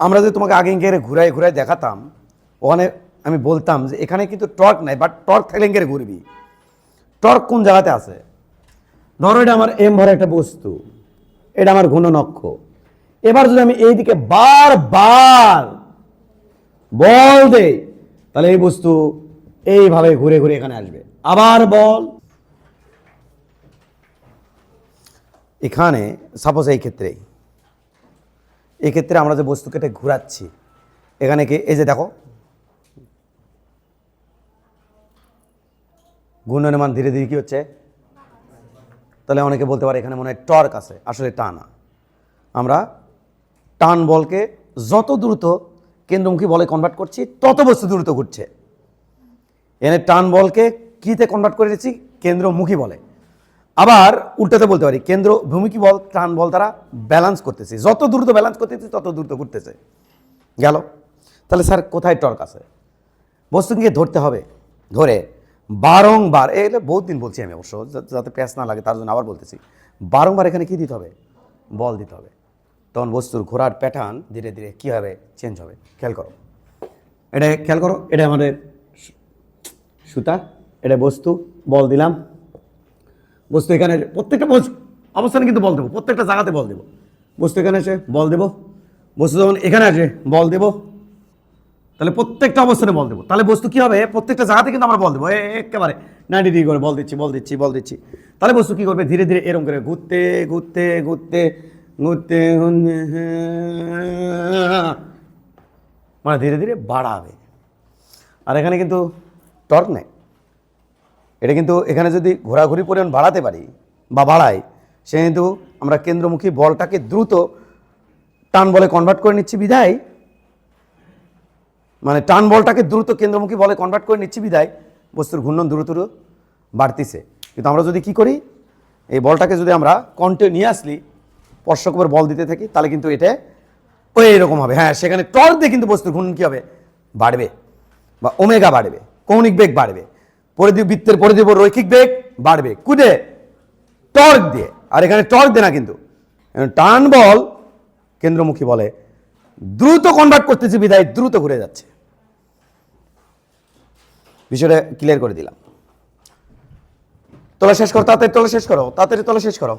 আমরা যে তোমাকে আগে গেড়ে ঘুরাই ঘুরাই দেখাতাম, ওখানে আমি বলতাম যে এখানে কিন্তু টর্ক নাই বাট টর্ক থাকলে গেড়ে ঘুরবি। টর্ক কোন জায়গাতে আছে? ধরো এটা আমার এম ভরে একটা বস্তু, এটা আমার ঘূর্ণনক্ষ। এবার যদি আমি এইদিকে বারবার বল দেই, তাহলে এই বস্তু এইভাবে ঘুরে ঘুরে এখানে আসবে। আবার বল। এখানে সাপোজ এই ক্ষেত্রেই এই ক্ষেত্রে আমরা যে বস্তুকে এটা ঘুরাচ্ছি, এখানে কি, এই যে দেখো। ঘূর্ণনের মান ধীরে ধীরে কি হচ্ছে? তাহলে অনেকে বলতে পারে এখানে মনে হয় টর্ক আছে, আসলে টা না। আমরা টান বলকে যত দ্রুত কেন্দ্রমুখী বলে কনভার্ট করছি, তত বস্তু দ্রুত ঘুরছে। এনে টান বলকে কিতে কনভার্ট করে দিচ্ছি? কেন্দ্রমুখী বলে। আবার উল্টাতে বলতে পারি, কেন্দ্র ভূমিকি বল টান বল তারা ব্যালেন্স করতেছে। যত দ্রুত ব্যালেন্স করতেছে, তত দ্রুত ঘুরতেছে। গেল? তাহলে স্যার, কোথায় টর্ক আছে? বস্তুকে ধরতে হবে। ধরে, বারংবার এগুলো বহুত দিন বলছি আমি অবশ্য যাতে প্যাস না লাগে, তার জন্য আবার বলতেছি। বারংবার এখানে কি দিতে হবে? বল দিতে হবে। তখন বস্তুর ঘোরার প্যাটার্ন ধীরে ধীরে কী হবে? চেঞ্জ হবে। খেয়াল করো। এটা খেয়াল করো, এটা আমাদের সুতা, এটা বস্তু, বল দিলাম। বস্তু এখানে প্রত্যেকটা বস- অবস্থানে কিন্তু বল দেবো প্রত্যেকটা জায়গাতে বল দেবো। বস্তু এখানে এসে বল দেবো বস্তু যখন এখানে আসে বল দেবো। তাহলে প্রত্যেকটা অবস্থানে বল দেবো। তাহলে বস্তু কী হবে? প্রত্যেকটা জায়গাতে কিন্তু আমরা বল দেবো। একেবারে নাইনটি ডিগ্রি করে বল দিচ্ছি বল দিচ্ছি বল দিচ্ছি। তাহলে বস্তু কী করবে? ধীরে ধীরে এরকম করে ঘুরতে ঘুরতে ঘুরতে ঘুরতে, মানে ধীরে ধীরে বাড়াবে। আর এখানে কিন্তু টর্ক নেই। এটা কিন্তু এখানে যদি ঘোরাঘুরি পরিমাণ বাড়াতে পারি বা বাড়াই সে কিন্তু আমরা কেন্দ্রমুখী বলটাকে দ্রুত টান বলে কনভার্ট করে নিচ্ছি বিধায়। মানে টান বলটাকে দ্রুত কেন্দ্রমুখী বলে কনভার্ট করে নিচ্ছি বিধায়, বস্তুর ঘূর্ণন দ্রুত বাড়তিছে। কিন্তু আমরা যদি কি করি, এই বলটাকে যদি আমরা কন্টিনিউয়াসলি স্পর্শকবার বল দিতে থাকি, তাহলে কিন্তু এটা ওই এরকম হবে। হ্যাঁ সেখানে টর্ক দিয়ে কিন্তু বস্তুর ঘূর্ণন কী হবে? বাড়বে বা ওমেগা বাড়বে, কৌণিক বেগ বাড়বে। পরিধি বৃত্তের পরিধি উপর রৈখিক বেগ বাড়বে কুদে? টর্ক দিয়ে। আর এখানে টর্ক দেয় না কিন্তু। টান বল, কেন্দ্রমুখী বলে। দ্রুত কনভার্ট করতেছে বিধায় দ্রুত ঘুরে যাচ্ছে। বিষয়টা ক্লিয়ার করে দিলাম। তোলা শেষ করো, তাড়াতাড়ি তোলা শেষ করো, তাড়াতাড়ি তোলা শেষ করো।